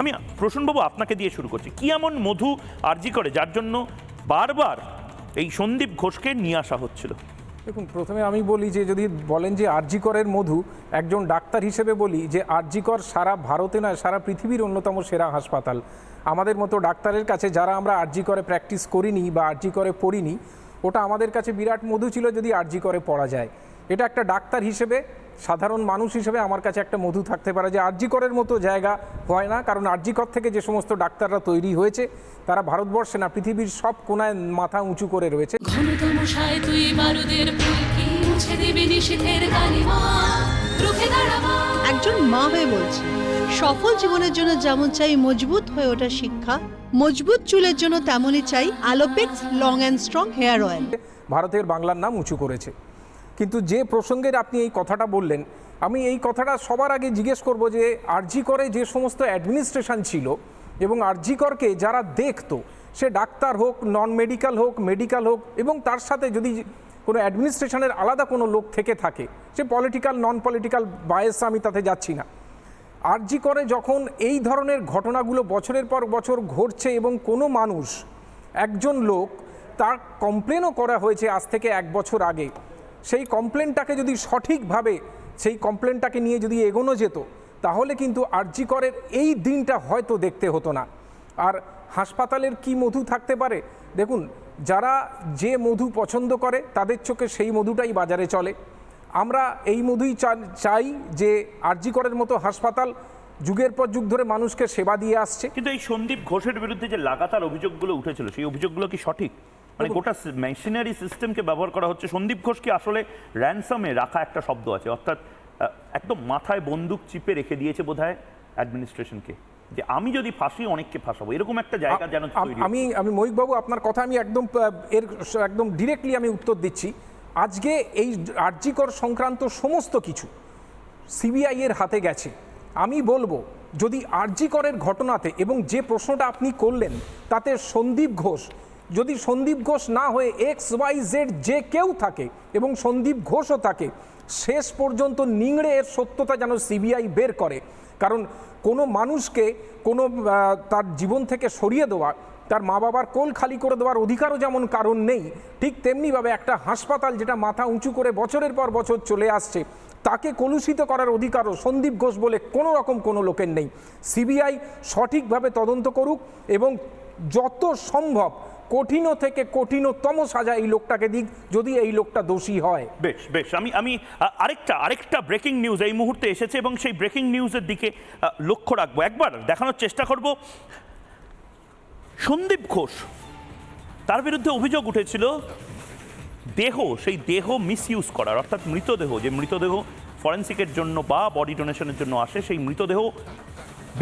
আমি প্রসূনবাবু আপনাকে দিয়ে শুরু করছি। কি এমন মধু আর্জি করে যার জন্য বারবার এই সন্দীপ ঘোষকে নিয়ে আসা হচ্ছিল? দেখুন, প্রথমে আমি বলি যে, যদি বলেন যে আরজিকরের মধু একজন ডাক্তার হিসেবে বলি যে আরজিকর সারা ভারতে নয়, সারা পৃথিবীর অন্যতম সেরা হাসপাতাল। আমাদের মতো ডাক্তারের কাছে যারা আমরা আরজিকরে প্র্যাকটিস করিনি বা আরজিকরে পড়িনি, ওটা আমাদের কাছে বিরাট মধু ছিল যদি আরজিকরে পড়া যায়। এটা একটা ডাক্তার হিসেবে সাধারণ মানুষ হিসেবে আমার কাছে একটা মধু থাকতে পারে যে আরজিকরের মতো জায়গা হয় না কারণ আরজিকর থেকে যে সমস্ত ডাক্তাররা তৈরি হয়েছে তারা ভারতবর্ষে না পৃথিবীর সব কোনায় মাথা উঁচু করে রয়েছে। একজন মা হয়ে বলছি সফল জীবনের জন্য যেমন চাই মজবুত হয়ে ওঠা শিক্ষা মজবুত চুলের জন্য তেমনই চাই Alopex long and strong hair oil ভারতের বাংলার নাম উঁচু করেছে। কিন্তু যে প্রসঙ্গের আপনি এই কথাটা বললেন, আমি এই কথাটা সবার আগে জিজ্ঞেস করব যে আরজি করে যে সমস্ত অ্যাডমিনিস্ট্রেশন ছিল এবং আরজি করকে যারা দেখতো, সে ডাক্তার হোক, নন মেডিকেল হোক মেডিকেল হোক এবং তার সাথে যদি কোনো অ্যাডমিনিস্ট্রেশনের আলাদা কোনো লোক থেকে থাকে, সে পলিটিক্যাল, নন পলিটিক্যাল বায়েস আমি তাতে যাচ্ছি না। আরজি করে যখন এই ধরনের ঘটনাগুলো বছরের পর বছর ঘটছে এবং কোনো মানুষ, একজন লোক তার কমপ্লেনও করা হয়েছে আজ থেকে এক বছর আগে সেই কমপ্লেনটাকে যদি সঠিকভাবে, সেই কমপ্লেনটাকে নিয়ে যদি এগোনো যেত, তাহলে কিন্তু আরজি করের এই দিনটা হয়তো দেখতে হতো না। আর হাসপাতালের কি মধু থাকতে পারে? দেখুন, যারা যে মধু পছন্দ করে, তাদের চোখে সেই মধুটাই বাজারে চলে। আমরা এই মধুই চাই যে আরজি করের মতো হাসপাতাল যুগের পর যুগ ধরে মানুষকে সেবা দিয়ে আসছে। কিন্তু এই সন্দীপ ঘোষের বিরুদ্ধে যে লাগাতার অভিযোগগুলো উঠেছিল, সেই অভিযোগগুলো কি সঠিক? মানে গোটা মেশিনারি সিস্টেমকে ব্যবহার করা হচ্ছে। সন্দীপ ঘোষ কি আসলে র্যানসামে রাখা একটা শব্দ আছে। অর্থাৎ একদম মাথায় বন্দুক চিপে রেখে দিয়েছে বোধহয় অ্যাডমিনিস্ট্রেশনকে যে আমি যদি ফাঁসি অনেককে ফাঁসাবো। এরকম একটা জায়গা যেন আমি আমি মহিকবাবু আপনার কথা আমি একদম এর একদম ডিরেক্টলি আমি উত্তর দিচ্ছি। আজকে এই আর্যিকর সংক্রান্ত সমস্ত কিছু সিবিআই এর হাতে গেছে। আমি বলব যদি আরজিকরের ঘটনাতে এবং যে প্রশ্নটা আপনি করলেন তাতে সন্দীপ ঘোষ যদি সন্দীপ ঘোষ না হয়ে এক্স ওয়াই জেড যে কেউ থাকে এবং সন্দীপ ঘোষও থাকে, শেষ পর্যন্ত নিংড়ে এর সত্যতা যেন সিবিআই বের করে। কারণ কোনো মানুষকে কোনো তার জীবন থেকে সরিয়ে দেওয়া, তার মা বাবার কোল খালি করে দেওয়ার অধিকারও যেমন কারণ নেই, ঠিক তেমনিভাবে একটা হাসপাতাল যেটা মাথা উঁচু করে বছরের পর বছর চলে আসছে, তাকে কলুষিত করার অধিকারও সন্দীপ ঘোষ বলে কোনো রকম কোনো লোকের নেই। সিবিআই সঠিকভাবে তদন্ত করুক এবং যত সম্ভব কঠিন থেকে কঠিনতম সাজা এই লোকটাকে দিক, যদি এই লোকটা দোষী হয়। বেশ বেশ, আমি আমি আরেকটা আরেকটা ব্রেকিং নিউজ এই মুহূর্তে এসেছে এবং সেই ব্রেকিং নিউজের দিকে লক্ষ্য রাখব। একবার দেখানোর চেষ্টা করব। সন্দীপ ঘোষ, তার বিরুদ্ধে অভিযোগ উঠেছিল, দেহ, সেই দেহ মিসইউজ করার, অর্থাৎ মৃতদেহ, যে মৃতদেহ ফরেন্সিকের জন্য বা বডি ডোনেশনের জন্য আসে, সেই মৃতদেহ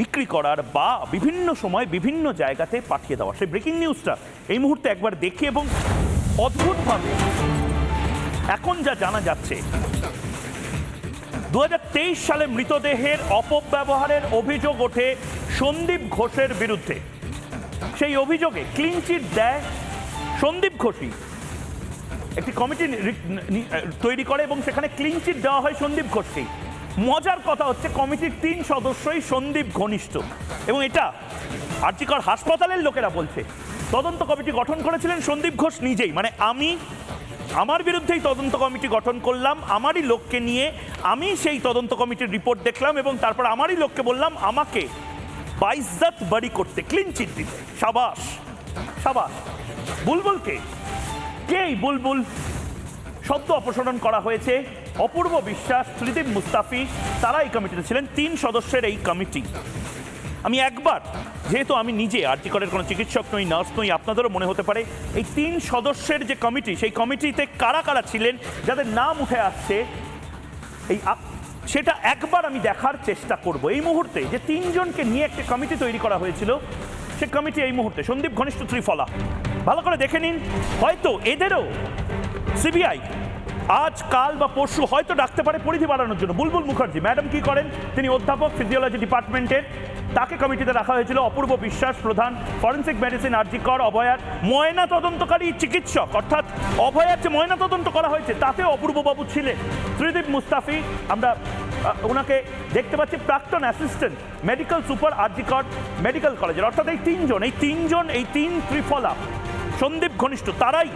বিক্রি করার বা বিভিন্ন সময় বিভিন্ন জায়গাতে পাঠিয়ে দেওয়া। সেই ব্রেকিং নিউজটা এই মুহূর্তে একবার দেখি এবং অদ্ভুতভাবে এখন যা জানা যাচ্ছে, দুহাজার তেইশ সালে মৃতদেহের অপব্যবহারের অভিযোগ ওঠে সন্দীপ ঘোষের বিরুদ্ধে। সেই অভিযোগে ক্লিনচিট দেয় সন্দীপ ঘোষই। একটি কমিটি তৈরি করে এবং সেখানে ক্লিনচিট দেওয়া হয় সন্দীপ ঘোষকেই মজার কথা হচ্ছে কমিটির তিন সদস্যই সন্দীপ ঘনিষ্ঠ এবং এটা আর্জিকর হাসপাতালের লোকেরা বলছে। তদন্ত কমিটি গঠন করেছিলেন সন্দীপ ঘোষ নিজেই। মানে আমি, আমার বিরুদ্ধেই তদন্ত কমিটি গঠন করলাম, আমারই লোককে নিয়ে আমি সেই তদন্ত কমিটির রিপোর্ট দেখলাম এবং তারপর আমারই লোককে বললাম, আমাকে বাইজাত বাড়ি করতে ক্লিন চিট দিতে। সাবাস সাবাস। বুলবুলকে কে? বুলবুল? শব্দ অপসারণ করা হয়েছে। অপূর্ব বিশ্বাস ত্রিদীপ মুস্তাফি, তারা এই কমিটিতে ছিলেন। তিন সদস্যের এই কমিটি। আমি একবার, যেহেতু আমি নিজে আর্টিকলের কোনো চিকিৎসক নই, নার্স নই, আপনাদেরও মনে হতে পারে, এই তিন সদস্যের যে কমিটি, সেই কমিটিতে কারা কারা ছিলেন, যাদের নাম উঠে আসছে, এই সেটা একবার আমি দেখার চেষ্টা করব। এই মুহূর্তে যে তিনজনকে নিয়ে একটা কমিটি তৈরি করা হয়েছিল, সে কমিটি এই মুহূর্তে। সন্দীপ ঘনিষ্ঠ ত্রিফলা। ভালো করে দেখে নিন, হয়তো এদেরও সিবিআই আজ, কাল বা পরশু হয়তো ডাকতে পারে পরিধি বাড়ানোর জন্য। বুলবুল মুখার্জি, ম্যাডাম কি করেন? তিনি অধ্যাপক ফিজিওলজি ডিপার্টমেন্টের তাকে কমিটিতে রাখা হয়েছিল অপূর্ব বিশ্বাস প্রধান ফরেন্সিক মেডিসিন আর্জিকর অভয়ার। ময়না তদন্তকারী চিকিৎসক, অর্থাৎ অভয়ার যে ময়না তদন্ত করা হয়েছে, তাতে অপূর্ববাবু ছিলেন। ত্রিদীপ মুস্তাফি, আমরা ওনাকে দেখতে পাচ্ছি প্রাক্তন assistant medical super RG Kar medical কলেজের অর্থাৎ এই তিনজন এই তিনজন, এই তিন ত্রিফলা, সন্দীপ ঘনিষ্ঠ, তারাই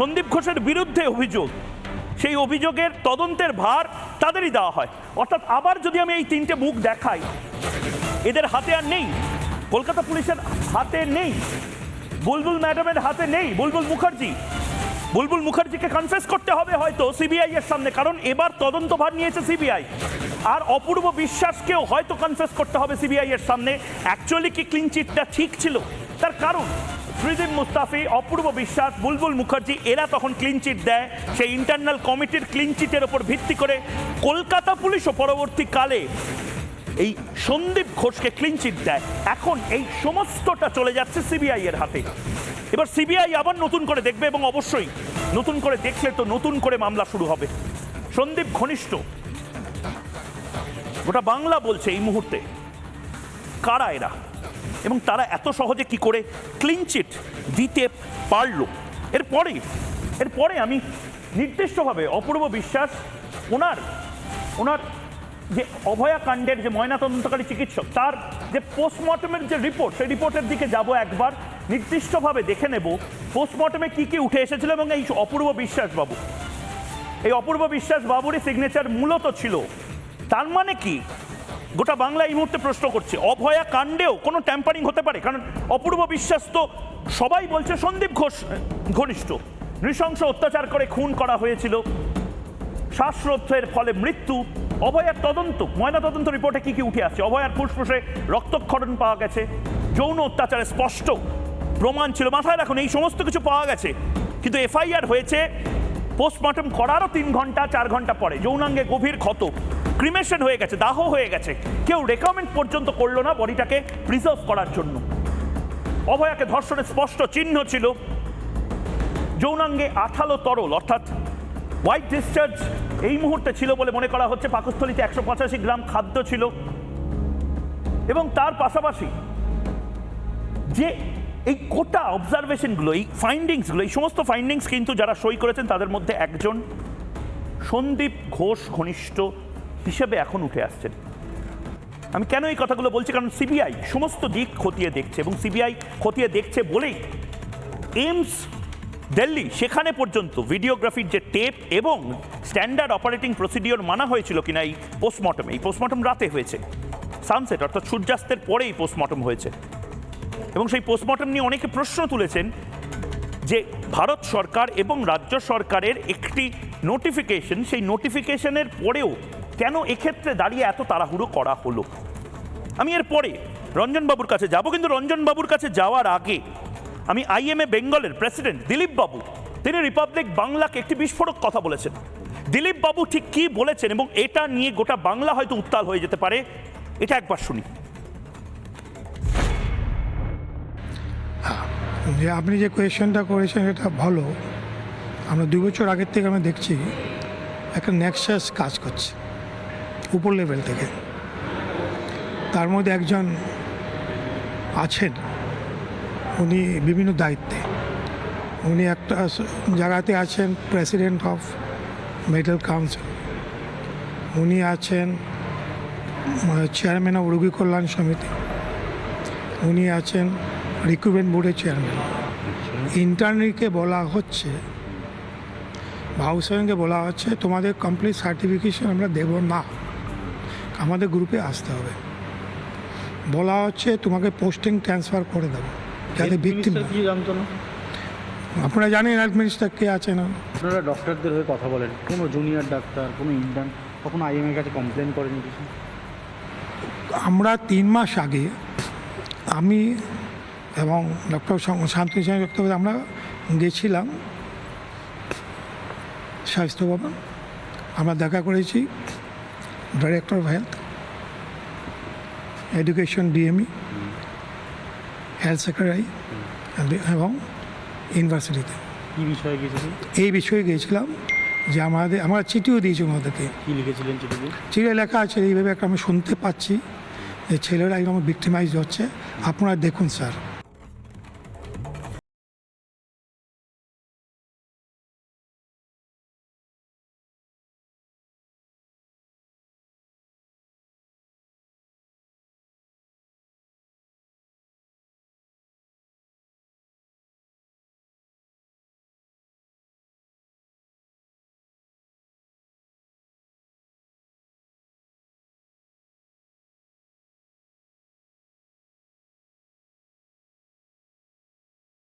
সন্দীপ ঘোষের বিরুদ্ধে অভিযোগ। সেই অভিযোগের তদন্তের ভার তাদেরই দেওয়া হয়। অর্থাৎ আবার যদি আমি এই তিনটে মুখ দেখাই, এদের হাতে আর নেই। কলকাতা পুলিশের হাতে নেই। বুলবুল ম্যাডামের হাতে নেই। বুলবুল মুখার্জি। বুলবুল মুখার্জিকে কনফেস করতে হবে হয়তো সিবিআই এর সামনে, কারণ এবার তদন্তভার নিয়েছে সিবিআই। আর অপূর্ব বিশ্বাসকেও হয়তো কনফেস করতে হবে সিবিআই এর সামনে। অ্যাকচুয়ালি কি ক্লিন চিটটা ঠিক ছিল? তার কারণ ফ্রিদিন মুস্তাফি, অপূর্ব বিশ্বাস, বুলবুল মুখার্জি, এরা তখন ক্লিনচিট দেয়। সেই ইন্টারনাল কমিটির ক্লিনচিটের ওপর ভিত্তি করে কলকাতা পুলিশও পরবর্তীকালে এই সন্দীপ ঘোষকে ক্লিনচিট দেয়। এখন এই সমস্তটা চলে যাচ্ছে সিবিআই এর হাতে। এবার সিবিআই আবার নতুন করে দেখবে এবং অবশ্যই নতুন করে দেখলে তো নতুন করে মামলা শুরু হবে। সন্দীপ ঘনিষ্ঠ। গোটা বাংলা বলছে এই মুহূর্তে, কারা এরা? এবং তারা এত সহজে কি করে ক্লিন চিট দিতে পারল। এরপরে এরপরে আমি নির্দিষ্টভাবে অপূর্ব বিশ্বাস, ওনার ওনার যে অভয়া কাণ্ডের যে ময়নাতদন্তকারী চিকিৎসক, তার যে পোস্টমর্টমের যে রিপোর্ট সেই রিপোর্টের দিকে যাব একবার। নির্দিষ্টভাবে দেখে নেব পোস্টমর্টমে কি কি উঠে এসেছিল এবং এই অপূর্ব বিশ্বাস বাবু এই অপূর্ব বিশ্বাস বাবুরই সিগনেচার মূলত ছিল। তার মানে কি? গোটা বাংলা এই মুহূর্তে প্রশ্ন করছে। অভয়া কাণ্ডেও কোনো ট্যাম্পারিং হতে পারে? কারণ অপূর্ব বিশ্বাস তো সবাই বলছে, সন্দীপ ঘোষ ঘনিষ্ঠ। নৃশংস অত্যাচার করে খুন করা হয়েছিল। শ্বাসরোধের ফলে মৃত্যু। অভয়ার তদন্ত, ময়না তদন্ত রিপোর্টে কি কি উঠে আসছে? অভয়ার ফুসফুসে রক্তক্ষরণ পাওয়া গেছে। যৌন অত্যাচারে স্পষ্ট প্রমাণ ছিল। মাথায় রাখুন, এই সমস্ত কিছু পাওয়া গেছে। কিন্তু এফআইআর হয়েছে। পোস্টমর্টম করারও তিন ঘণ্টা, চার ঘণ্টা পরে। যৌনাঙ্গে গভীর ক্ষত। ক্রিমেশন হয়ে গেছে, দাহ হয়ে গেছে। কেউ রেকমেন্ড পর্যন্ত করল না বডিটাকে প্রিজার্ভ করার জন্য। অভয়াকে ধর্ষণের স্পষ্ট চিহ্ন ছিল। যৌনাঙ্গে আঠালো তরল, অর্থাৎ হোয়াইট ডিসচার্জ এই মুহূর্তে ছিল বলে মনে করা হচ্ছে। পাকস্থলিতে একশো পঁচাশি গ্রাম খাদ্য ছিল। এবং তার পাশাপাশি যে এই কোটা অবজারভেশনগুলো এই ফাইন্ডিংসগুলো এই সমস্ত ফাইন্ডিংস কিন্তু যারা সই করেছেন তাদের মধ্যে একজন সন্দীপ ঘোষ, ঘনিষ্ঠ হিসেবে এখন উঠে আসছেন আমি কেন এই কথাগুলো বলছি? কারণ সিবিআই সমস্ত দিক খতিয়ে দেখছে এবং সিবিআই খতিয়ে দেখছে বলেই এইমস দিল্লি সেখানে পর্যন্ত ভিডিওগ্রাফির যে টেপ এবং স্ট্যান্ডার্ড অপারেটিং প্রসিডিওর মানা হয়েছিল কিনা এই পোস্টমর্টম এই পোস্টমর্টম রাতে হয়েছে। সানসেট, অর্থাৎ সূর্যাস্তের পরেই পোস্টমর্টম হয়েছে। এবং সেই পোস্টমর্টম নিয়ে অনেকে প্রশ্ন তুলেছেন যে ভারত সরকার এবং রাজ্য সরকারের একটি নোটিফিকেশন, সেই নোটিফিকেশনের পরেও কেন এক্ষেত্রে দাঁড়িয়ে এত তাড়াহুড়ো করা হলো? আমি এর পরে রঞ্জনবাবুর কাছে যাব, কিন্তু রঞ্জনবাবুর কাছে যাওয়ার আগে আমি আইএমএ বেঙ্গলের প্রেসিডেন্ট দিলীপ বাবু তিনি রিপাবলিক বাংলাকে একটি বিস্ফোরক কথা বলেছেন। দিলীপ বাবু ঠিক কি বলেছেন এবং এটা নিয়ে গোটা বাংলা হয়তো উত্তাল হয়ে যেতে পারে, এটা একবার শুনি। যে আপনি যে কোয়েশ্চেনটা করেছেন, এটা ভালো। আমরা দুই বছর আগের থেকে আমি দেখছি, একটা নেক্সাস কাজ করছে। উপর লেভেল থেকে। তার মধ্যে একজন আছেন, উনি বিভিন্ন দায়িত্বে। উনি একটা জায়গাতে আছেন প্রেসিডেন্ট অফ মেডিকেল কাউন্সিল উনি আছেন চেয়ারম্যান অফ রোগী কল্যাণ সমিতি। উনি আছেন রিক্রুটমেন্ট বোর্ডের চেয়ারম্যান ইন্টার্নিকে বলা হচ্ছে ভাউসাইনকে বলা হচ্ছে, তোমাদের কমপ্লিট সার্টিফিকেশন আমরা দেব না। আমাদের গ্রুপে আসতে হবে। বলা হচ্ছে তোমাকে পোস্টিং ট্রান্সফার করে দেবো যাতে ভিক্টিম কি জানতো না? আপনারা জানেন হেলথ মিনিস্টার কে আছেন। আপনারা ডক্টরদের হয়ে কথা বলেন। কোনো জুনিয়র ডাক্তার কোনো ইন্টার্ন কখনো আইএমএর কাছে কমপ্লেন করেন কিছু আমরা তিন মাস আগে আমি এবং ডক্টর শান্ত চক্রবর্তী আমরা গেছিলাম স্বাস্থ্য ভবন। আমরা দেখা করেছি। Director of health education DME health secretary এবং ইউনিভার্সিটিতে কী বিষয়ে গিয়েছিলেন? এই বিষয়ে গিয়েছিলাম যে আমাদের আমরা চিঠিও দিয়েছি ওনাদেরকে। কী লিখেছিলেন চিঠিতে? চিঠি লেখা আছে এইভাবে একটা আমি শুনতে পাচ্ছি। যে ছেলেরা এরকম ভিক্টিমাইজ হচ্ছে। আপনারা দেখুন স্যার।